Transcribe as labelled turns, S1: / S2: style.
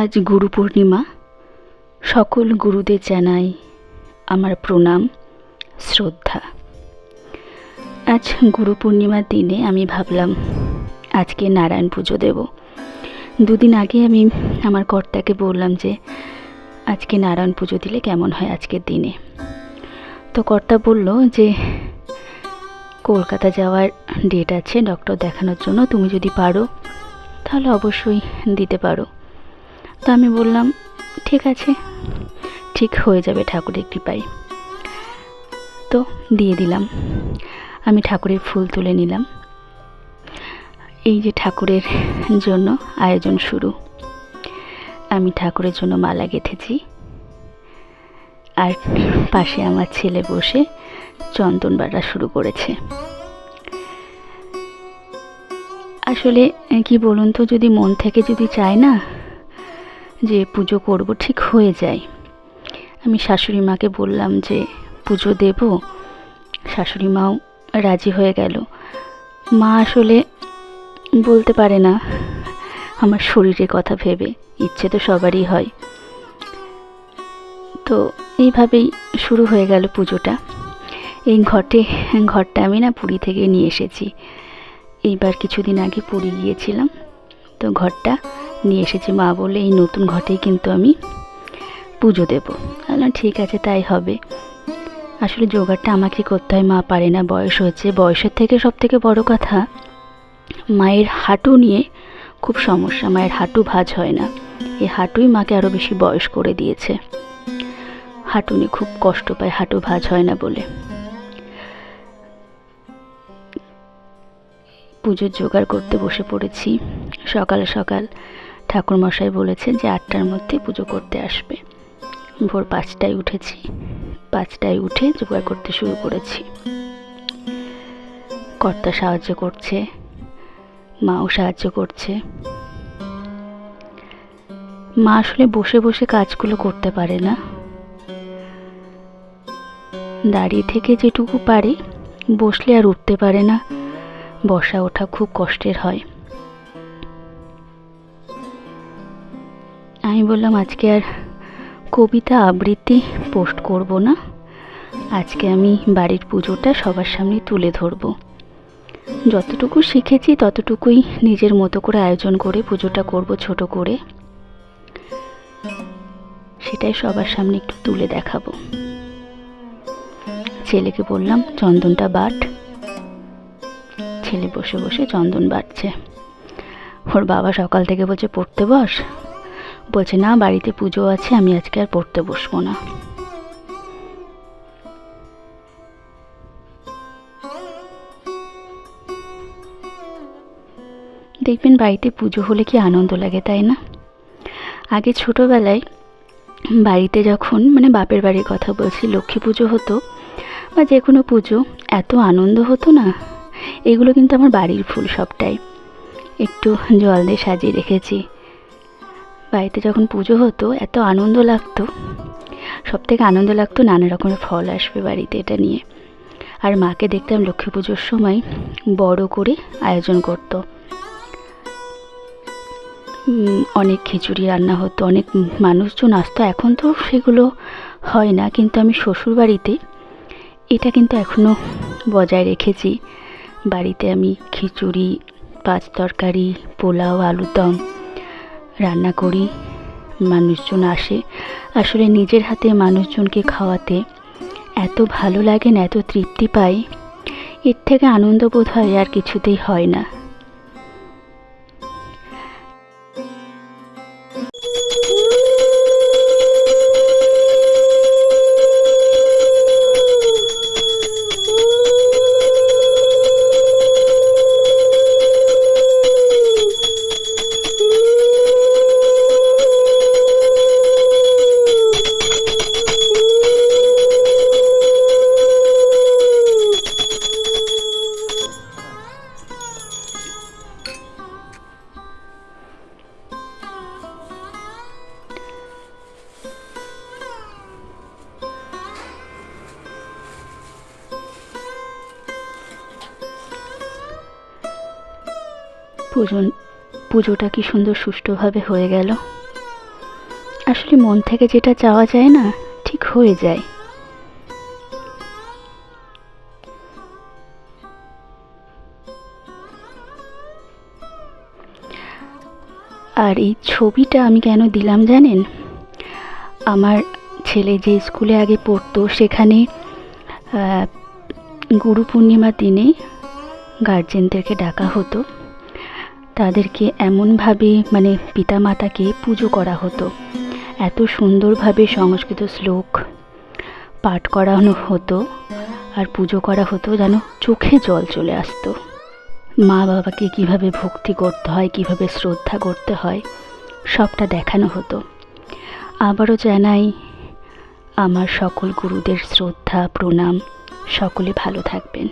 S1: আজ গুরু পূর্ণিমা। সকল গুরুদের জানাই আমার প্রণাম, শ্রদ্ধা। আজ গুরু পূর্ণিমার দিনে আমি ভাবলাম, আজকে নারায়ণ পুজো দেব। দুদিন আগে আমি আমার কর্তাকে বললাম যে, আজকে নারায়ণ পুজো দিলে কেমন হয় আজকের দিনে? তো কর্তা বলল যে, কলকাতা যাওয়ার ডেট আছে ডক্টর দেখানোর জন্য, তুমি যদি পারো, তাহলে অবশ্যই দিতে পারো। তো আমি বললাম, ঠিক আছে। ঠিক হয়ে যাবে ঠাকুরের কৃপায়। তো দিয়ে দিলাম। আমি ঠাকুরের ফুল তুলে নিলাম। এই যে ঠাকুরের জন্য আয়োজন শুরু। আমি ঠাকুরের জন্য মালা গেঁথেছি। আর পাশে আমার ছেলে বসে চন্দন বাড়া শুরু করেছে। আসলে, কি বলুন তো, যদি মন থেকে যদি চায় না যে পুজো করব ঠিক হয়ে যায়। আমি শাশুড়ি মাকে বললাম যে, পুজো দেব? শাশুড়ি মাও রাজি হয়ে গেল। মা আসলে বলতে পারে না আমার শরীরের কথা ভেবে, ইচ্ছে তো সবারই হয়। তো এইভাবেই শুরু হয়ে গেল পুজোটা। এই ঘটে, ঘরটা আমি না পুরী থেকে নিয়ে এসেছি। এইবার কিছুদিন আগে পুরী গিয়েছিলাম। তো ঘরটা নিয়ে এসেছি মা বলে এই নতুন ঘটেই কিন্তু আমি পুজো দেব। বললাম, ঠিক আছে, তাই হবে। আসলে জোগাড়টা আমাকে করতে হয়, মা পারে না, বয়স হয়েছে। বয়সের থেকে সব থেকে বড় কথা, মায়ের হাঁটু নিয়ে খুব সমস্যা। মায়ের হাঁটু ভাঁজ হয় না। এই হাঁটুই মাকে আরও বেশি বয়স করে দিয়েছে। হাঁটু নিয়ে খুব কষ্ট পায়, হাঁটু ভাঁজ হয় না বলে। পুজোর জোগাড় করতে বসে পড়েছি। সকাল সকাল ঠাকুরমশাই বলেছে যে আটটার মধ্যে পুজো করতে আসবে। ভোর পাঁচটায় উঠেছি। পাঁচটায় উঠে জোগাড় করতে শুরু করেছি। কর্তা সাহায্য করছে, মাও সাহায্য করছে। মা আসলে বসে বসে কাজগুলো করতে পারে না। দাঁড়িয়ে থেকে যেটুকু পারে, বসলে আর উঠতে পারে না। বসা ওঠা খুব কষ্টের হয়। আমি বললাম, আজকে আর কবিতা আবৃত্তি পোস্ট করব না। আজকে আমি বাড়ির পুজোটা সবার সামনে তুলে ধরব। যতটুকু শিখেছি, ততটুকুই নিজের মতো করে আয়োজন করে পুজোটা করব ছোট করে। সেটাই সবার সামনে একটু তুলে দেখাবো। ছেলেকে বললাম, চন্দনটা বাট। ছেলে বসে বসে চন্দন বাটছে। ওর বাবা সকাল থেকে বলছে, পড়তে বস। বলছে, না, বাড়িতে পুজো আছে, আমি আজকে আর পড়তে বসবো না। দেখবেন বাড়িতে পুজো হলে কি আনন্দ লাগে, তাই না? আগে ছোটোবেলায় বাড়িতে যখন মানে বাপের বাড়ির কথা বলছি, লক্ষ্মী পুজো হতো বা যে কোনো পুজো, এত আনন্দ হতো না, এগুলো কিন্তু আমার বাড়ির ফুল সবটাই। একটু জল দিয়ে সাজিয়ে রেখেছি। বাড়িতে যখন পুজো হতো, এত আনন্দ লাগতো। সব থেকে আনন্দ লাগতো নানা রকমের ফল আসবে বাড়িতে এটা নিয়ে। আর মাকে দেখতাম লক্ষ্মী পুজোর সময় বড় করে আয়োজন করতো। অনেক খিচুড়ি রান্না হতো, অনেক মানুষজন আসতো। এখন তো সেগুলো হয় না, কিন্তু আমি শ্বশুর বাড়িতে এটা কিন্তু এখনও বজায় রেখেছি। বাড়িতে আমি খিচুড়ি, পাঁচ তরকারি, পোলাও আলুর দম রান্না করি, মানুষজন আসে। আসলে নিজের হাতে মানুষজনকে খাওয়াতে এত ভালো লাগে না, এত তৃপ্তি পাই। এর থেকে আনন্দ বোধ হয় আর কিছুতেই হয় না। পুজো পুজোটা কি সুন্দর সুষ্ঠুভাবে হয়ে গেল? আসলে মন থেকে যেটা চাওয়া যায় না, ঠিক হয়ে যায়। আর এই ছবিটা আমি কেন দিলাম জানেন? আমার ছেলে যে স্কুলে আগে পড়তো, সেখানে গুরু পূর্ণিমার দিনে গার্জেনদেরকে ডাকা হতো। তাদেরকে এমনভাবে মানে পিতা মাতাকে পুজো করা হতো। এত সুন্দরভাবে সংস্কৃত শ্লোক পাঠ করানো হতো আর পুজো করা হতো যেন চোখে জল চলে আসতো। মা বাবাকে কীভাবে ভক্তি করতে হয়, কীভাবে শ্রদ্ধা করতে হয়, সবটা দেখানো হতো। আবারও জানাই, আমার সকল গুরুদের শ্রদ্ধা, প্রণাম, সকলে ভালো থাকবেন।